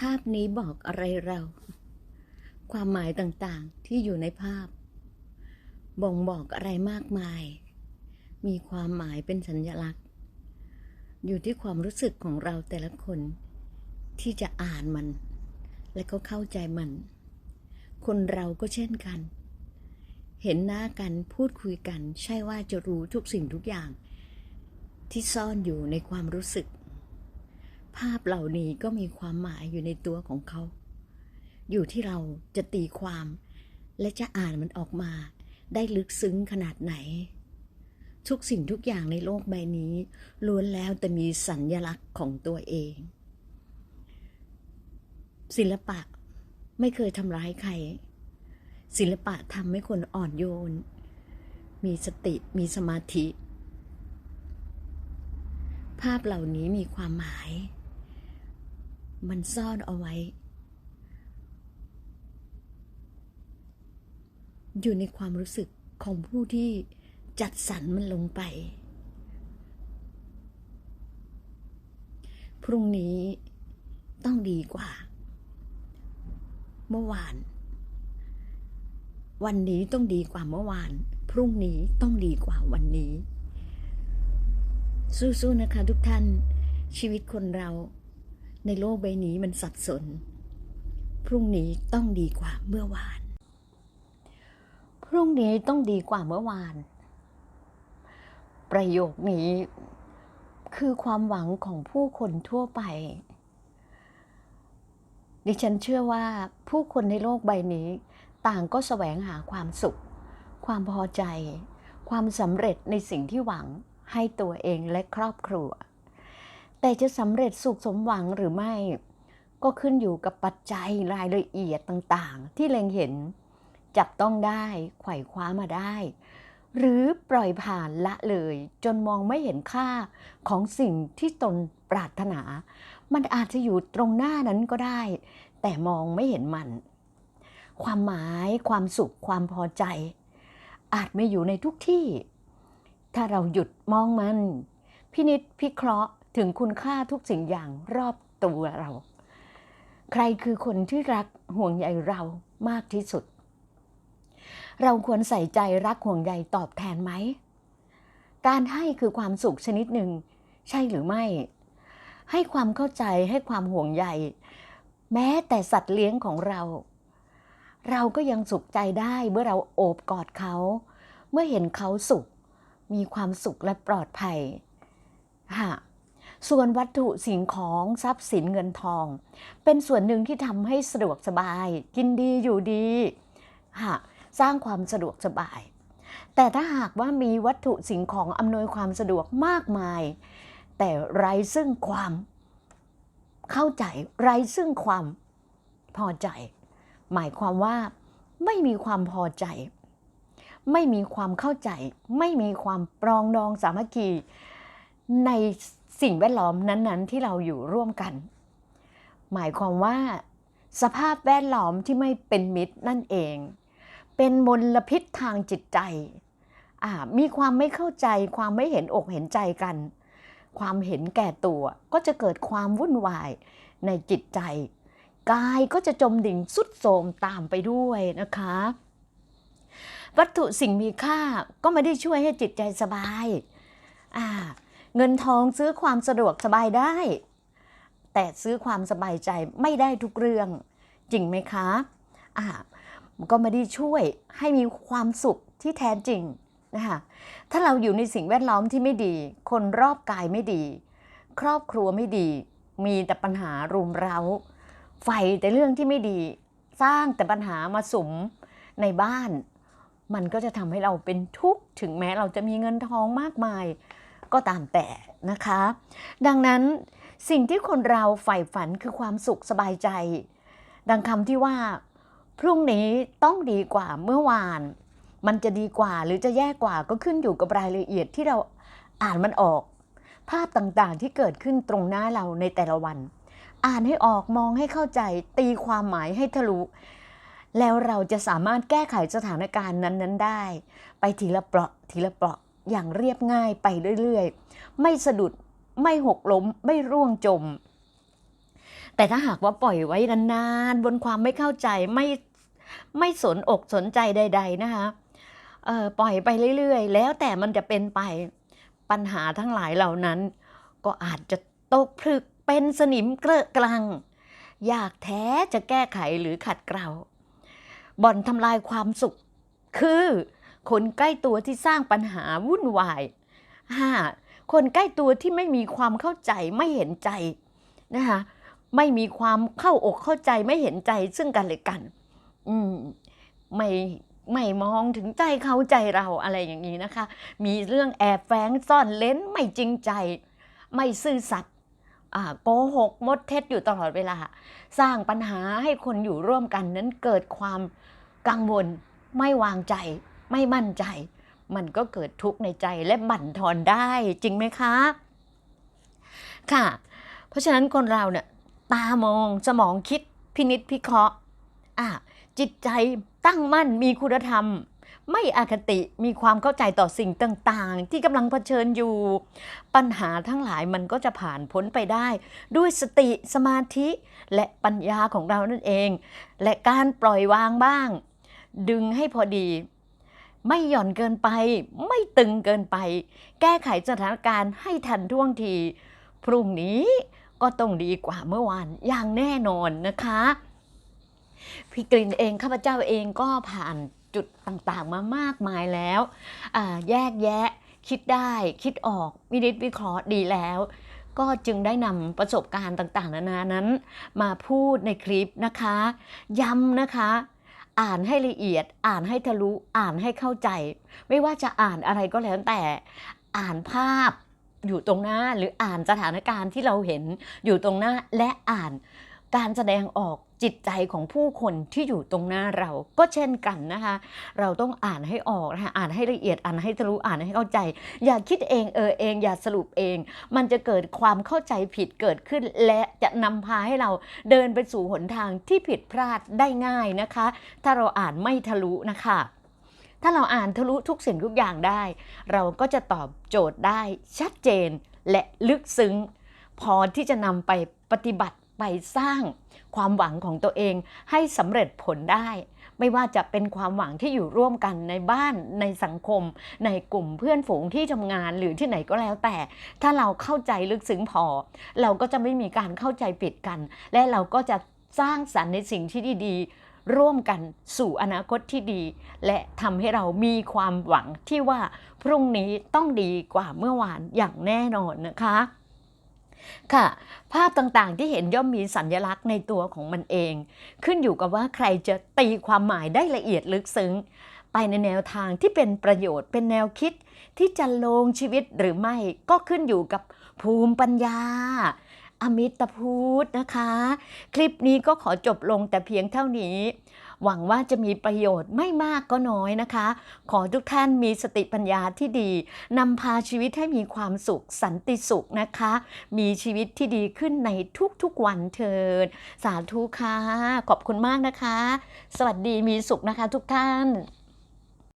ภาพนี้บอกอะไรเรา ความหมายต่างๆที่อยู่ในภาพ บ่งบอกอะไรมากมาย มีความหมายเป็นสัญลักษณ์ อยู่ที่ความรู้สึกของเราแต่ละคน ที่จะอ่านมัน และก็เข้าใจมัน คนเราก็เช่นกัน เห็นหน้ากันพูดคุยกัน ใช่ว่าจะรู้ทุกสิ่งทุกอย่าง ที่ซ่อนอยู่ในความรู้สึก ภาพเหล่านี้ก็มีความหมายอยู่ในตัวของเขา อยู่ที่เราจะตีความ และจะอ่านมันออกมา ได้ลึกซึ้งขนาดไหน ทุกสิ่งทุกอย่างในโลกใบนี้ล้วนแล้วแต่มีสัญญลักษณ์ของตัวเอง ศิลปะไม่เคยทำร้ายใคร ศิลปะทำให้คนอ่อนโยน มีสติมีสมาธิภาพเหล่านี้มีความหมาย มันซ่อนเอาไว้ อยู่ในความรู้สึกของผู้ที่จัดสรรมันลงไป พรุ่งนี้ต้องดีกว่า เมื่อวาน วันนี้ต้องดีกว่าเมื่อวาน พรุ่งนี้ต้องดีกว่าวันนี้ สู้ๆนะคะทุกท่าน ชีวิตคนเรา ในโลกใบนี้มันสับสน พรุ่งนี้ต้องดีกว่าเมื่อวาน พรุ่งนี้ต้องดีกว่าเมื่อวาน ประโยคนี้คือความหวังของผู้คนทั่วไป ดิฉันเชื่อว่าผู้คนในโลกใบนี้ ต่างก็แสวงหาความสุข ความพอใจ ความสำเร็จในสิ่งที่หวังให้ตัวเองและครอบครัว แต่จะสำเร็จสุขสมหวังหรือไม่ ก็ขึ้นอยู่กับปัจจัยรายละเอียดต่างๆ ที่เล็งเห็น จับต้องได้ไขว่คว้ามาได้ หรือปล่อยผ่านละเลย จนมองไม่เห็นค่าของสิ่งที่ตนปรารถนา มันอาจจะอยู่ตรงหน้านั้นก็ได้ แต่มองไม่เห็นมัน ความหมายความสุขความพอใจ อาจไม่อยู่ในทุกที่ ถ้าเราหยุดมองมัน พินิษพิเคราะห์ ถึงคุณค่าทุกสิ่งอย่างรอบตัวเรา ใครคือคนที่รักห่วงใยเรามากที่สุด เราควรใส่ใจรักห่วงใยตอบแทนไหม การให้คือความสุขชนิดหนึ่ง ใช่หรือไม่ ให้ความเข้าใจให้ความห่วงใย แม้แต่สัตว์เลี้ยงของเรา เราก็ยังสุขใจได้เมื่อเราโอบกอดเขา เมื่อเห็นเขาสุข มีความสุขและปลอดภัย ส่วนวัตถุสิ่งของทรัพย์สินเงินทอง เป็นส่วนหนึ่งที่ทำให้สะดวกสบาย กินดีอยู่ดีฮะสร้างความสะดวกสบาย แต่ถ้าหากว่ามีวัตถุสิ่งของอำนวยความสะดวกมากมาย แต่ไร้ซึ่งความเข้าใจไร้ซึ่งความพอใจ หมายความว่าไม่มีความพอใจ ไม่มีความเข้าใจ ไม่มีความปรองดองสามัคคีใน สิ่งแวดล้อมนั้นๆ ที่เราอยู่ร่วมกัน หมายความว่า สภาพแวดล้อมที่ไม่เป็นมิตรนั่นเอง เป็นมลพิษทางจิตใจ มีความไม่เข้าใจความไม่เห็นอกเห็นใจกัน ความเห็นแก่ตัวก็จะเกิดความวุ่นวายในจิตใจ กายก็จะจมดิ่งสุดโทมตามไปด้วยนะคะ วัตถุสิ่งมีค่าก็ไม่ได้ช่วยให้จิตใจสบายอ่า เงินทองซื้อความสะดวกสบายได้ แต่ซื้อความสบายใจไม่ได้ทุกเรื่อง จริงไหมคะอ่าก็ไม่ได้ช่วยให้มีความสุขที่แท้จริงนะคะถ้าเราอยู่ในสิ่งแวดล้อมที่ไม่ดี คนรอบกายไม่ดี ครอบครัวไม่ดี มีแต่ปัญหารุมเร้าไฟแต่เรื่องที่ไม่ดี สร้างแต่ปัญหามาสุมในบ้าน มันก็จะทำให้เราเป็นทุกข์ถึงแม้เราจะมีเงินทองมากมาย ก็ตามแต่นะคะ ดังนั้นสิ่งที่คนเราใฝ่ฝันคือความสุขสบายใจ ดังคำที่ว่า พรุ่งนี้ต้องดีกว่าเมื่อวาน มันจะดีกว่าหรือจะแย่กว่าก็ขึ้นอยู่กับรายละเอียดที่เราอ่านมันออก ภาพต่างๆที่เกิดขึ้นตรงหน้าเราในแต่ละวัน อ่านให้ออกมองให้เข้าใจ ตีความหมายให้ทะลุแล้วเราจะสามารถแก้ไขสถานการณ์นั้น ๆ ได้ ไปทีละเปราะทีละเปราะ อย่างเรียบง่ายไปเรื่อยๆ ไม่สะดุดไม่หกล้มไม่ร่วงจม แต่ถ้าหากว่าปล่อยไว้นานๆบนความไม่เข้าใจไม่ไม่สนอกสนใจใด ๆ นะคะปล่อยไปเรื่อยๆ แล้วแต่มันจะเป็นไปปัญหาทั้งหลายเหล่านั้น ก็อาจจะตกผลึกเป็นสนิมเกลอะกลัง อยากแท้จะแก้ไขหรือขัดเกลาบ่อนทำลายความสุข คือ คนใกล้ตัวที่สร้างปัญหาวุ่นวายห้าคนใกล้ตัวที่ไม่มีความเข้าใจไม่เห็นใจนะคะไม่มีความเข้าอกเข้าใจไม่เห็นใจซึ่งกันและกัน อืมไม่ไม่มองถึงใจเขาใจเราอะไรอย่างนี้นะคะ มีเรื่องแอบแฝงซ่อนเล้นไม่จริงใจ ไม่ซื่อสัตย์โกหกมดเท็จอยู่ตลอดเวลา สร้างปัญหาให้คนอยู่ร่วมกันนั้นเกิดความกังวลไม่วางใจ ไม่มั่นใจ มันก็เกิดทุกข์ในใจและบั่นทอนได้จริงไหมคะ ค่ะ เพราะฉะนั้นคนเราเนี่ยตามองสมองคิดพินิษพิเคราะห์อะจิตใจตั้งมั่นมีคุณธรรม ไม่อคติมีความเข้าใจต่อสิ่งต่างๆ ที่กำลังเผชิญอยู่ ปัญหาทั้งหลายมันก็จะผ่านพ้นไปได้ ด้วยสติสมาธิและปัญญาของเรานั่นเอง และการปล่อยวางบ้าง ดึงให้พอดี ไม่หย่อนเกินไป ไม่ตึงเกินไป แก้ไขสถานการณ์ให้ทันท่วงที พรุ่งนี้ก็ต้องดีกว่าเมื่อวานอย่างแน่นอนนะคะ พี่กลินเองข้าพเจ้าเองก็ผ่านจุดต่างๆมามากมายแล้วแยกแยะคิดได้คิดออกวินิจวิเคราะห์ดีแล้ว ก็จึงได้นำประสบการณ์ต่างๆ นานานั้น มาพูดในคลิปนะคะ ย้ำนะคะ อ่านให้ละเอียด อ่านให้ทะลุ อ่านให้เข้าใจ ไม่ว่าจะอ่านอะไรก็แล้วแต่ อ่านภาพอยู่ตรงหน้าหรืออ่านสถานการณ์ที่เราเห็นอยู่ตรงหน้าและอ่าน การแสดงออกจิตใจของผู้คนที่อยู่ตรงหน้าเราก็เช่นกันนะคะ เราต้องอ่านให้ออกนะคะอ่านให้ละเอียดอ่านให้ทะลุอ่านให้เข้าใจ อย่าคิดเองเออเอง อย่าสรุปเอง มันจะเกิดความเข้าใจผิดเกิดขึ้น และจะนำพาให้เราเดินไปสู่หนทางที่ผิดพลาดได้ง่ายนะคะ ถ้าเราอ่านไม่ทะลุนะคะถ้าเราอ่านทะลุทุกสิ่งทุกอย่างได้ เราก็จะตอบโจทย์ได้ชัดเจนและลึกซึ้ง พอที่จะนำไปปฏิบัติ ไปสร้างความหวังของตัวเองให้สำเร็จผลได้ ไม่ว่าจะเป็นความหวังที่อยู่ร่วมกันในบ้านในสังคม ในกลุ่มเพื่อนฝูงที่ทำงานหรือที่ไหนก็แล้วแต่ ถ้าเราเข้าใจลึกซึ้งพอ เราก็จะไม่มีการเข้าใจผิดกัน และเราก็จะสร้างสรรค์ในสิ่งที่ดีๆ ร่วมกันสู่อนาคตที่ดี และทำให้เรามีความหวังที่ว่าพรุ่งนี้ต้องดีกว่าเมื่อวานอย่างแน่นอนนะคะ ค่ะ ภาพต่างๆที่เห็นย่อมมีสัญลักษณ์ในตัวของมันเอง ขึ้นอยู่กับว่าใครจะตีความหมายได้ละเอียดลึกซึ้ง ไปในแนวทางที่เป็นประโยชน์เป็นแนวคิด ที่จะลงชีวิตหรือไม่ก็ขึ้นอยู่กับภูมิปัญญาอมิตพูดนะคะ คลิปนี้ก็ขอจบลงแต่เพียงเท่านี้ หวังว่าจะมีประโยชน์ไม่มากก็น้อยนะคะ ขอทุกท่านมีสติปัญญาที่ดีนำพาชีวิตให้มีความสุขสันติสุขนะคะ มีชีวิตที่ดีขึ้นในทุกๆวันเถิดสาธุค่ะ ขอบคุณมากนะคะ สวัสดีมีสุขนะคะทุกท่าน